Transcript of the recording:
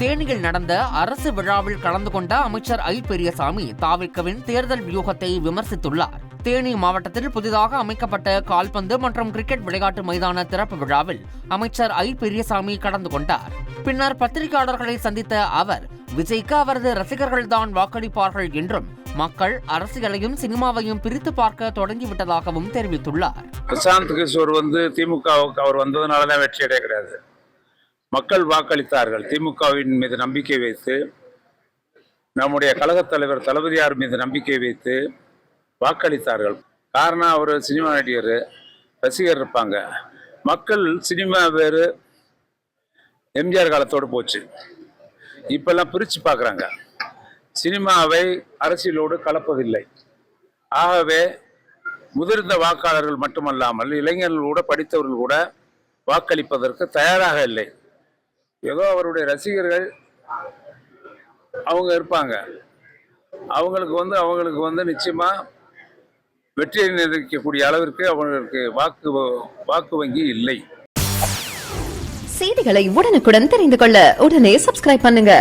தேனியில் நடந்த அரசு விழாவில் கலந்து கொண்ட அமைச்சர் ஐ. பெரியசாமி தாவிக்கவின் தேர்தல் வியூகத்தை விமர்சித்துள்ளார். தேனி மாவட்டத்தில் புதிதாக அமைக்கப்பட்ட கால்பந்து மற்றும் கிரிக்கெட் விளையாட்டு மைதான திறப்பு விழாவில் அமைச்சர் ஐ. பெரியசாமி கலந்து கொண்டார். பின்னர் பத்திரிகையாளர்களை சந்தித்த அவர் விஜய்க்கு அவரது ரசிகர்கள்தான் வாக்களிப்பார்கள் என்றும் மக்கள் அரசியலையும் சினிமாவையும் பிரித்து பார்க்க தொடங்கிவிட்டதாகவும் தெரிவித்துள்ளார். பிரசாந்த் கிஷோர் வந்து திமுகவுக்கு அவர் வந்ததுனால தான் வெற்றி கிடையாது. மக்கள் வாக்களித்தார்கள். திமுகவின் மீது நம்பிக்கை வைத்து நம்முடைய கழகத் தலைவர் தளபதியார் மீது நம்பிக்கை வைத்து வாக்களித்தார்கள். காரணம் அவர் சினிமா நடிகர் ரசிகர் இருப்பாங்க. மக்கள் சினிமா வேறு எம்ஜிஆர் காலத்தோடு போச்சு. இப்பெல்லாம் பிரித்து பார்க்குறாங்க. சினிமாவை அரசியலோடு கலப்பதில்லை. ஆகவே முதிர்ந்த வாக்காளர்கள் மட்டுமல்லாமல் இளைஞர்கள் கூட படித்தவர்கள் கூட வாக்களிப்பதற்கு தயாராக இல்லை. ஏதோ அவருடைய ரசிகர்கள் அவங்க இருப்பாங்க. அவங்களுக்கு வந்து அவங்களுக்கு வந்து நிச்சயமா வெற்றியை நிர்ணயிக்கக்கூடிய அளவிற்கு அவங்களுக்கு வாக்கு வாக்கு வங்கி இல்லை. செய்திகளை உடனுக்குடன் தெரிந்து கொள்ள உடனே சப்ஸ்கிரைப் பண்ணுங்க.